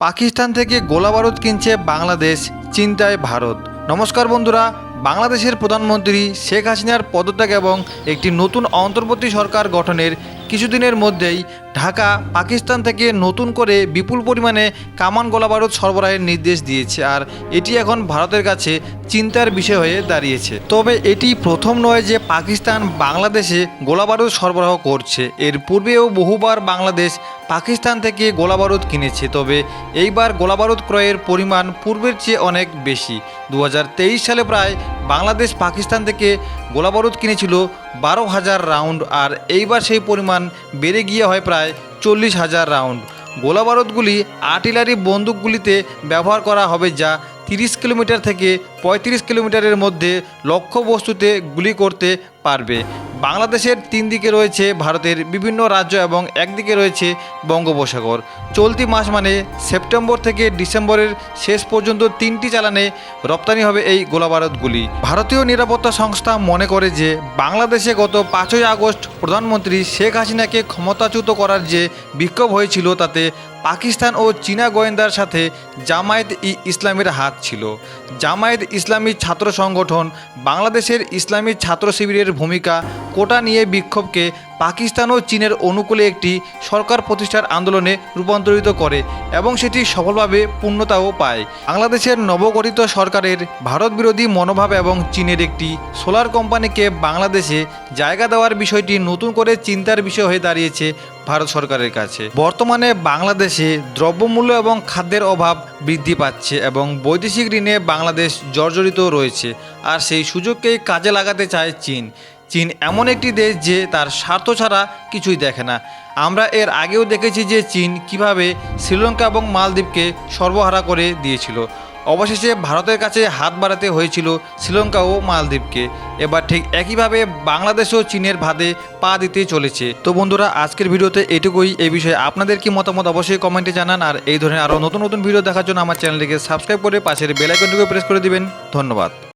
পাকিস্তান থেকে গোলাবারুদ কিনছে বাংলাদেশ, চিন্তায় ভারত। নমস্কার বন্ধুরা, বাংলাদেশের প্রধানমন্ত্রী শেখ হাসিনার পদত্যাগ এবং একটি নতুন অন্তর্বর্তী সরকার গঠনের কিছুদিনের মধ্যেই ঢাকা, পাকিস্তান থেকে নতুন করে বিপুল পরিমাণে কামান গোলাবারুদ সরবরাহের নির্দেশ দিয়েছে আর এটি এখন ভারতের কাছে চিন্তার বিষয় হয়ে দাঁড়িয়েছে। তবে এটি প্রথম নয় যে পাকিস্তান বাংলাদেশে গোলাবারুদ সরবরাহ করছে। এর পূর্বেও বহুবার বাংলাদেশ পাকিস্তান থেকে গোলাবারুদ কিনেছে, তবে এইবার গোলাবারুদ ক্রয়ের পরিমাণ পূর্বের চেয়ে অনেক বেশি। দু হাজার তেইশ সালে প্রায় বাংলাদেশ পাকিস্তান থেকে গোলাবারুদ কিনেছিল বারো হাজার রাউন্ড আর এইবার সেই পরিমাণ বেড়ে গিয়ে হয় প্রায় চল্লিশ হাজার রাউন্ড। গোলাবারুদগুলি আর্টিলারি বন্দুকগুলিতে ব্যবহার করা হবে যা তিরিশ কিলোমিটার থেকে পঁয়ত্রিশ কিলোমিটারের মধ্যে লক্ষ্যবস্তুতে গুলি করতে পারবে। বাংলাদেশের তিন দিকে রয়েছে ভারতের বিভিন্ন রাজ্য এবং একদিকে রয়েছে বঙ্গোপসাগর। চলতি মাস মানে সেপ্টেম্বর থেকে ডিসেম্বরের শেষ পর্যন্ত তিনটি চালানে রপ্তানি হবে এই গোলাবারুদগুলি ভারতীয় নিরাপত্তা সংস্থা মনে করে যে বাংলাদেশে গত পাঁচই আগস্ট প্রধানমন্ত্রী শেখ হাসিনাকে ক্ষমতাচ্যুত করার যে বিক্ষোভ হয়েছিল তাতে পাকিস্তান ও চীনা গোয়েন্দার সাথে জামায়েত ই ইসলামের হাত ছিল। জামায়েত ইসলামী ছাত্র সংগঠন বাংলাদেশের ইসলামী ছাত্র শিবিরের ভূমিকা কোটা নিয়ে বিক্ষোভকে পাকিস্তান ও চীনের অনুকূলে একটি সরকার প্রতিষ্ঠার আন্দোলনে রূপান্তরিত করে এবং সেটি সফলভাবে পূর্ণতাও পায়। বাংলাদেশের নবগঠিত সরকারের ভারত বিরোধী মনোভাব এবং চীনের একটি সোলার কোম্পানিকে বাংলাদেশে জায়গা দেওয়ার বিষয়টি নতুন করে চিন্তার বিষয় হয়ে দাঁড়িয়েছে ভারত সরকারের কাছে। বর্তমানে বাংলাদেশে দ্রব্যমূল্য এবং খাদ্যের অভাব বৃদ্ধি পাচ্ছে এবং বৈদেশিক ঋণে বাংলাদেশ জর্জরিত রয়েছে। আর সেই সুযোগকেই কাজে লাগাতে চায় চীন। চীন এমন একটি দেশ যে তার স্বার্থ ছাড়া কিছুই দেখে না। আমরা এর আগেও দেখেছি যে চীন কীভাবে শ্রীলঙ্কা এবং মালদ্বীপকে সর্বহারা করে দিয়েছিল। অবশেষে ভারতের কাছে হাত বাড়াতে হয়েছিল শ্রীলঙ্কা ও মালদ্বীপকে। এবার ঠিক একইভাবে বাংলাদেশও চীনের ভাদে পা দিতে চলেছে। তো বন্ধুরা, আজকের ভিডিওতে এটুকুই। এই বিষয়ে আপনাদের কি মতামত অবশ্যই কমেন্টে জানান। আর এই ধরনের আরও নতুন নতুন ভিডিও দেখার জন্য আমার চ্যানেলটিকে সাবস্ক্রাইব করে পাশের বেল আইকনটিকে প্রেস করে দিবেন। ধন্যবাদ।